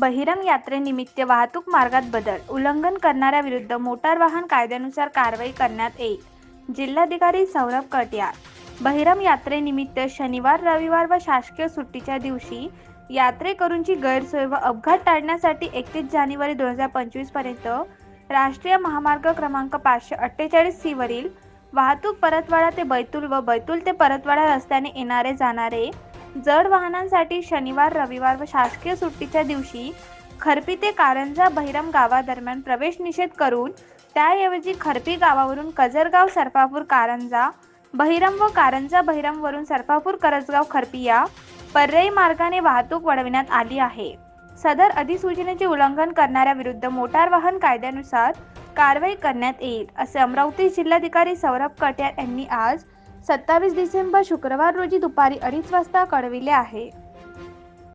बहिरम यात्रेनिमित्त वाहतूक मार्गात बदल उल्लंघन करणाऱ्या विरुद्ध मोटार वाहन कायद्यानुसार कारवाई करण्यात येईल. जिल्हाधिकारी सौरभ कटियार. बहिरम यात्रेनिमित्त शनिवार रविवार व शासकीय सुट्टीच्या दिवशी यात्रेकरूंची गैरसोय व अपघात टाळण्यासाठी एकतीस जानेवारी दोन हजार पंचवीसपर्यंत राष्ट्रीय महामार्ग क्रमांक पाचशे अठ्ठेचाळीस सी वरील वाहतूक परतवाडा ते बैतूल व बैतूल ते परतवाडा रस्त्याने येणारे जाणारे जड वाहनांसाठी शनिवार रविवार व शासकीय सुट्टीच्या दिवशी खरपी ते कारंजा बहिरम गावादरम्यान प्रवेश निषेध करून त्याऐवजी खरपी गावावरून कजरगाव सरपापूर कारंजा बहिरम व कारंजा बहिरमवरून सरफापूर सरपापूर करजगाव खरपी या पर्यायी मार्गाने वाहतूक वळविण्यात आली आहे. सदर अधिसूचनेचे उल्लंघन करणाऱ्या विरुद्ध मोटार वाहन कायद्यानुसार कारवाई करण्यात येईल असे अमरावती जिल्हाधिकारी सौरभ कट्यार यांनी आज सत्तावीस डिसेंबर शुक्रवार रोजी दुपारी अडीच वाजता कळविले आहे.